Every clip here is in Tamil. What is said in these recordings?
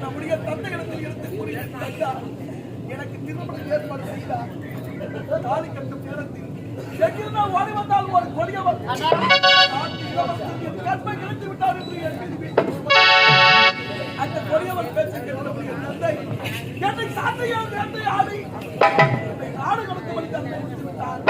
நம்முடைய தந்தையிடத்தில் எடுத்து கூறிய எனக்கு திருமணம் ஏற்பாடு செய்தார் தாலி கட்டும் நேரத்தில் எங்கிருந்தா ஓடி வந்தால் ஒரு கொடியவர் கற்பை விட்டார் என்று அந்த கொடியவர் தந்தை என்னை சாட்டையால் வேட்டை நாடு கடத்த வழி தந்தை முடித்து விட்டார்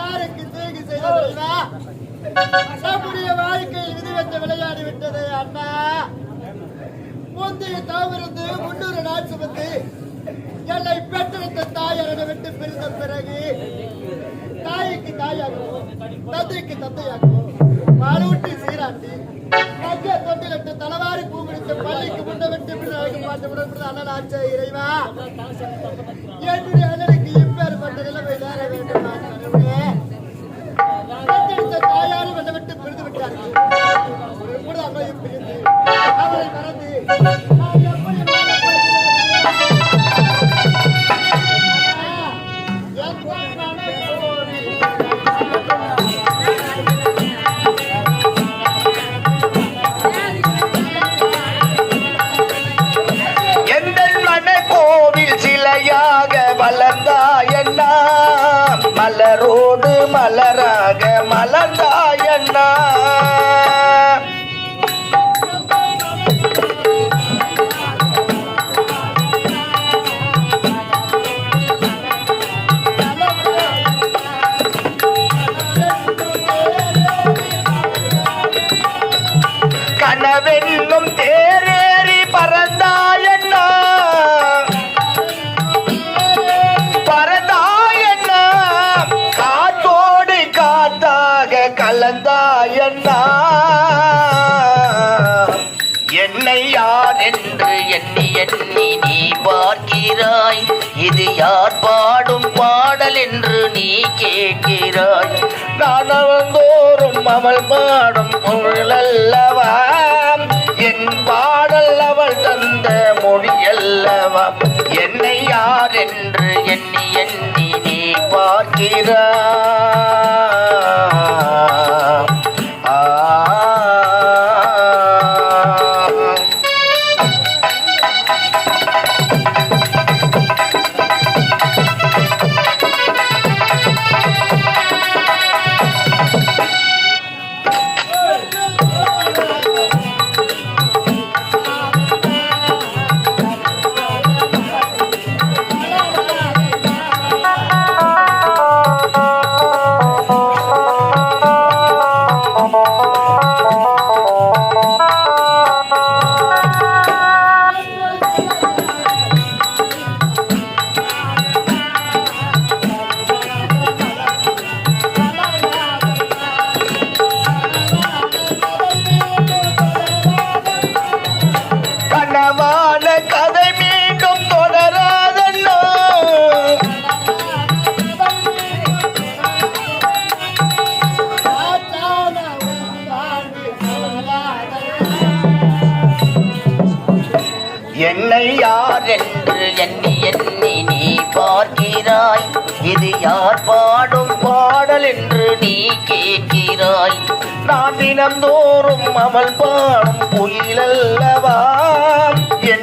யாருக்கு தீங்கு செய்தோம்னா நம்முடைய விதி வந்து விளையாடி விட்டது அண்ணா. முந்தைய தாவிருந்து முன்னூறு நாள் சுமந்து என்னை பெற்றெடுத்த தாய் விட்டு பிரிந்த பிறகு தாய்க்கு தாயாகவும் தந்தைக்கு தந்தையாகவும் பாலூட்டி சீராட்டி மத்திய தொட்டிலிட்டு தலவாரி பூ பிடித்து பள்ளிக்கு முன்ன விட்டு பின்னாடி பார்த்து விடுறது அண்ணன் ஆச்சா இறைவா. என்னுடைய ஒரு பிரிந்து அவளை மறந்து நான் எப்படி வாழப் மலரோடு மலராக மலர்ந்தாயண்ணா என்னும் தேரேறி பறந்தாயண்ணா. பறந்தாயண்ணா. காத்தோடு காத்தாக கலந்தாயண்ணா. என்னை யார் என்று எண்ணி எண்ணி நீ பார்க்கிறாய். இது யார் பாடும் பாடல் என்று நீ கேட்கிறாய். நான் அவந்தோறும் அவள் பாடும் அல்லவா என்னை யார் என்று எண்ணி எண்ணி நீ பார்க்கிறாய். யார் என்று எண்ணி எண்ணி நீ பார்க்கிறாய். இது யார் பாடும் பாடல் என்று நீ கேட்கிறாய். நான் தினந்தோறும் அவள் பாடும் குயிலல்லவா என்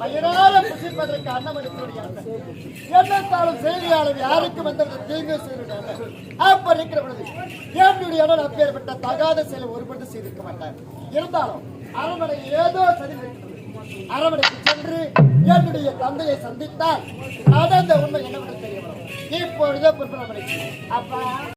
பயிரார புசிப்பதற்கு அன்னமளித்தோடைய என்னத்தாலும் செய்தியாளர் யாருக்கும் எந்த வித தீங்கு செய்திருக்காங்க? அப்ப இருக்கிற பொழுது என்னுடைய அண்ணன் அப்பேற்பட்ட தகாத செயலை ஒரு பொழுது செய்திருக்க மாட்டார். இருந்தாலும் அரவணை ஏதோ சதி நடக்கிறது. சென்று என்னுடைய தந்தையை சந்தித்தால் நடந்த உண்மை என்னவென்று தெரிய வரும். இப்பொழுதே புறப்பட அப்பா.